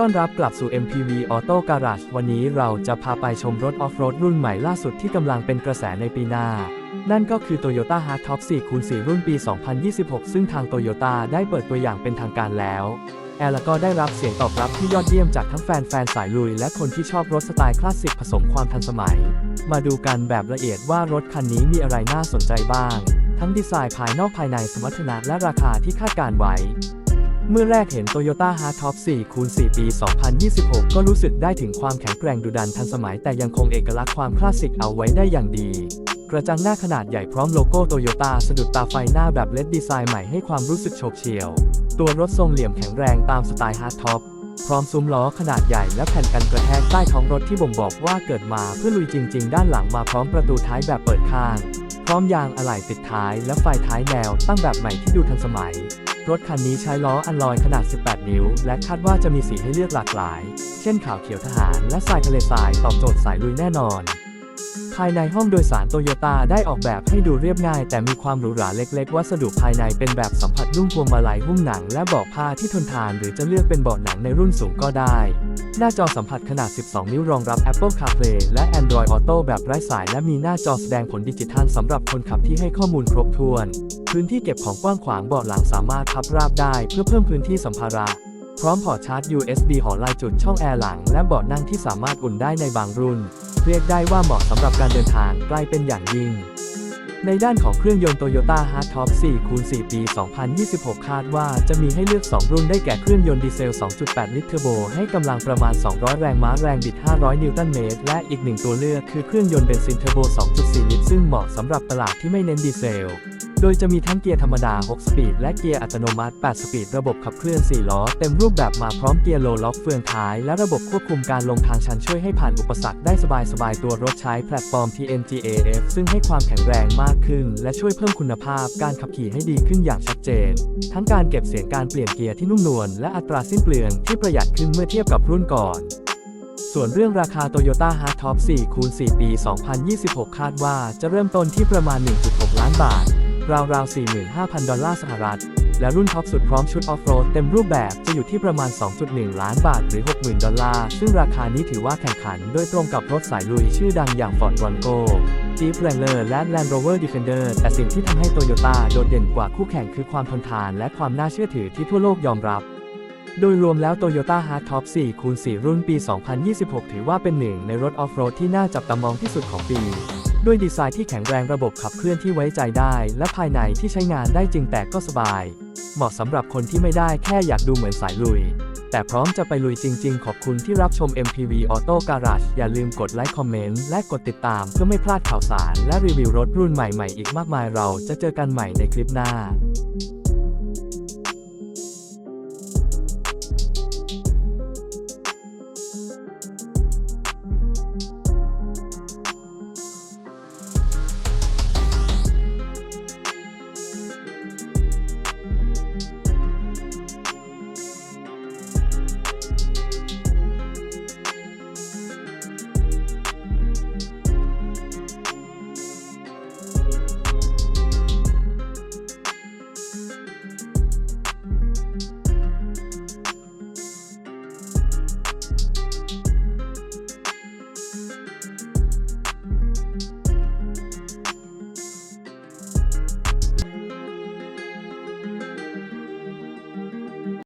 ต้อนรับกลับสู่ MPV Auto Garage วันนี้เราจะพาไปชมรถออฟโรดรุ่นใหม่ล่าสุดที่กำลังเป็นกระแสในปีหน้า นั่นก็คือ Toyota Hardtop 4คูณ4รุ่นปี 2026 ซึ่งทาง Toyota ได้เปิดตัวอย่างเป็นทางการแล้ว แอลก็ได้รับเสียงตอบรับที่ยอดเยี่ยมจากทั้งแฟนๆสายลุย และคนที่ชอบรถสไตล์คลาสสิกผสมความทันสมัย มาดูกันแบบละเอียดว่ารถคันนี้มีอะไรน่าสนใจบ้าง ทั้งดีไซน์ภายนอกภายในสมรรถนะและราคาที่คาดการไว้ เมื่อแรกเห็น Toyota Hardtop 4คูณ4ปี 2026 ก็รู้สึกได้ถึงความแข็งแกร่งดุดันทันสมัยแต่ยังคงเอกลักษณ์ความคลาสสิกเอาไว้ได้อย่างดี กระจังหน้าขนาดใหญ่พร้อมโลโก้โตโยต้าสะดุดตาไฟหน้าแบบเลดดีไซน์ใหม่ให้ความรู้สึกโฉบเฉี่ยว ตัวรถทรงเหลี่ยมแข็งแรงตามสไตล์ฮาร์ดท็อปพร้อมซุ้มล้อขนาดใหญ่และแผ่นกันกระแทกใต้ท้องรถที่บ่งบอกว่าเกิดมาเพื่อลุยจริง ๆ ด้านหลังมาพร้อมประตูท้ายแบบเปิดข้าง พร้อมยางอะไหล่ติดท้ายและไฟท้ายแนวตั้งแบบใหม่ที่ดูทันสมัย รถคันนี้ใช้ล้ออัลลอยขนาด 18 นิ้ว และคาดว่าจะมีสีให้เลือกหลากหลาย เช่นขาวเขียวทหารและทรายทะเลทรายตอบโจทย์สายลุยแน่นอน ภายในห้องโดยสารโตโยต้าได้ออกแบบให้ดูเรียบง่าย แต่มีความหรูหราเล็ก ๆ วัสดุภายในเป็นแบบสัมผัสนุ่มพวงมาลัยหุ้มหนัง และเบาะผ้าที่ทนทาน หรือจะเลือกเป็นเบาะหนังในรุ่นสูงก็ได้ หน้าจอสัมผัสขนาด 12 นิ้วรองรับ Apple CarPlay และ Android Auto แบบไร้สาย และมีหน้าจอแสดงผลดิจิทัลสำหรับคนขับที่ให้ข้อมูลครบถ้วน พื้นที่เก็บของกว้างขวางเบาะหลังสามารถพับราบได้ เพื่อเพิ่มพื้นที่สัมภาระพร้อมพอร์ตชาร์จ USB หอลายจุดช่องแอร์หลัง และเบาะนั่งที่สามารถอุ่นได้ในบางรุ่น เรียกได้ว่าเหมาะสำหรับการเดินทางไกลเป็นอย่างยิ่ง ในด้านของเครื่องยนต์ Toyota Hardtop 4คูณ4ปี 2026 คาดว่าจะมีให้เลือก 2 รุ่นได้แก่เครื่องยนต์ดีเซล 2.8 ลิตรเทอร์โบ ให้กำลังประมาณ 200 แรงม้าแรงบิด 500 นิวตันเมตร และอีกหนึ่งตัวเลือกคือเครื่องยนต์เบนซินเทอร์โบ 2.4 ลิตร ซึ่งเหมาะสำหรับตลาดที่ไม่เน้นดีเซล โดยจะมีทั้งเกียร์ธรรมดา 6 สปีด และเกียร์อัตโนมัติ 8 สปีด ระบบขับเคลื่อน 4 ล้อ เต็มรูปแบบมาพร้อมเกียร์โลล็อกเฟืองท้าย และระบบควบคุมการลงทางชันช่วยให้ผ่านอุปสรรคได้สบายๆตัวรถใช้แพลตฟอร์ม TNGAF ซึ่งให้ความแข็งแรงมากขึ้น และช่วยเพิ่มคุณภาพการขับขี่ให้ดีขึ้นอย่างชัดเจน ทั้งการเก็บเสียงการเปลี่ยนเกียร์ที่นุ่มนวลและอัตราสิ้นเปลืองที่ประหยัดขึ้นเมื่อเทียบกับรุ่นก่อนส่วนเรื่องราคา Toyota Hardtop 4คูณ4ปี 2026 คาดว่าจะเริ่มต้นที่ประมาณ 1.6 ล้านบาท ราวๆ45,000 ดอลลาร์สหรัฐ และรุ่นท็อปสุดพร้อมชุดออฟโรดเต็มรูปแบบจะอยู่ที่ประมาณ 2.1 ล้านบาทหรือ 60,000 ดอลลาร์ ซึ่งราคานี้ถือว่าแข่งขันโดยตรงกับรถสายลุยชื่อดังอย่าง Ford Bronco Jeep Wrangler และ Land Rover Defender แต่สิ่งที่ทำให้ Toyota โดดเด่นกว่าคู่แข่งคือความทนทานและความน่าเชื่อถือที่ทั่วโลกยอมรับโดยรวมแล้ว Toyota Hardtop 4คูณ4รุ่นปี 2026 ถือว่าเป็นหนึ่งในรถออฟโรดที่น่าจับตามองที่สุดของปี ด้วยดีไซน์ที่แข็งแรงระบบขับเคลื่อนที่ไว้ใจได้ และภายในที่ใช้งานได้จริงแต่ก็สบาย เหมาะสำหรับคนที่ไม่ได้แค่อยากดูเหมือนสายลุย แต่พร้อมจะไปลุยจริง ๆ ขอบคุณที่รับชม MPV Auto Garage อย่าลืมกดไลค์คอมเมนต์และกดติดตามเพื่อไม่พลาดข่าวสาร และรีวิวรถรุ่นใหม่ๆ อีกมากมายเราจะเจอกันใหม่ในคลิปหน้า